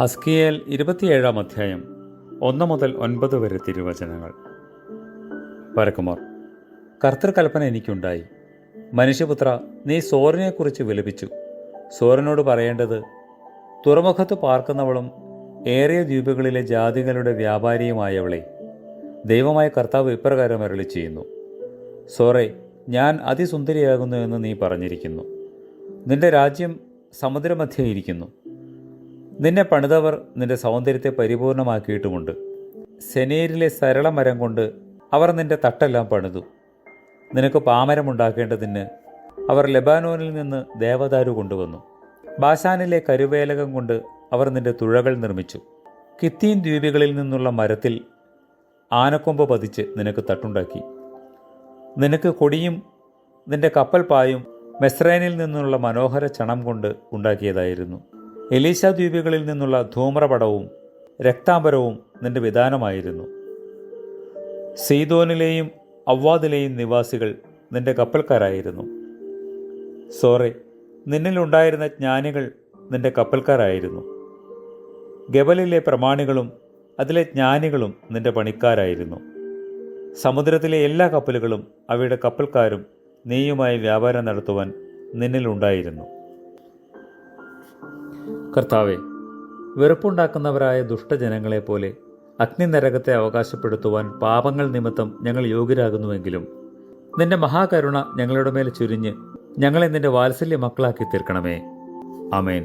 ഹസ്കിയേൽ ഇരുപത്തിയേഴാം അധ്യായം ഒന്ന് മുതൽ ഒൻപത് വരെ തിരുവചനങ്ങൾ. പരക്കുമാർ കർത്തൃകൽപ്പന എനിക്കുണ്ടായി. മനുഷ്യപുത്ര നീ സോറിനെക്കുറിച്ച് വിലപിച്ചു. സോറിനോട് പറയേണ്ടത് തുറമുഖത്ത് പാർക്കുന്നവളും ഏറിയ ദ്വീപുകളിലെ ജാതികളുടെ വ്യാപാരിയുമായവളെ ദൈവമായ കർത്താവ് ഇപ്രകാരം അരളി ചെയ്യുന്നു സോറെ ഞാൻ അതിസുന്ദരിയാകുന്നു എന്ന് നീ പറഞ്ഞിരിക്കുന്നു. നിന്റെ രാജ്യം സമുദ്രമധ്യേ ഇരിക്കുന്നു. നിന്നെ പണിതവർ നിന്റെ സൗന്ദര്യത്തെ പരിപൂർണമാക്കിയിട്ടുമുണ്ട്. സെനേരിലെ സരള മരം കൊണ്ട് അവർ നിന്റെ തട്ടെല്ലാം പണിതു. നിനക്ക് പാമരമുണ്ടാക്കേണ്ടതിന് അവർ ലെബാനോനിൽ നിന്ന് ദേവദാരു കൊണ്ടുവന്നു. ബാഷാനിലെ കരുവേലകം കൊണ്ട് അവർ നിന്റെ തുഴകൾ നിർമ്മിച്ചു. കിത്തീൻ ദ്വീപുകളിൽ നിന്നുള്ള മരത്തിൽ ആനക്കൊമ്പ് പതിച്ച് നിനക്ക് തട്ടുണ്ടാക്കി. നിനക്ക് കൊടിയും നിന്റെ കപ്പൽ പായും മെസ്രൈനിൽ നിന്നുള്ള മനോഹര ചണം കൊണ്ട് ഉണ്ടാക്കിയതായിരുന്നു. എലീശ ദ്വീപുകളിൽ നിന്നുള്ള ധൂമ്രപടവും രക്താംബരവും നിന്റെ വിധാനമായിരുന്നു. സീതോനിലെയും അവ്വാദിലെയും നിവാസികൾ നിന്റെ കപ്പൽക്കാരായിരുന്നു. സോറി നിന്നിലുണ്ടായിരുന്ന ജ്ഞാനികൾ നിന്റെ കപ്പൽക്കാരായിരുന്നു. ഗബലിലെ പ്രമാണികളും അതിലെ ജ്ഞാനികളും നിന്റെ പണിക്കാരായിരുന്നു. സമുദ്രത്തിലെ എല്ലാ കപ്പലുകളും അവയുടെ കപ്പൽക്കാരും നീയുമായി വ്യാപാരം നടത്തുവാൻ നിന്നിലുണ്ടായിരുന്നു കർത്താവെ വെറുപ്പുണ്ടാക്കുന്നവരായ ദുഷ്ടജനങ്ങളെപ്പോലെ അഗ്നി അഗ്നിനരകത്തെ അവകാശപ്പെടുത്തുവാൻ പാപങ്ങൾ നിമിത്തം ഞങ്ങൾ യോഗ്യരാകുന്നുവെങ്കിലും നിന്റെ മഹാകരുണ ഞങ്ങളുടെ മേൽ ചുരിഞ്ഞ് ഞങ്ങളെ നിന്റെ വാത്സല്യ മക്കളാക്കി തീർക്കണമേ. അമേൻ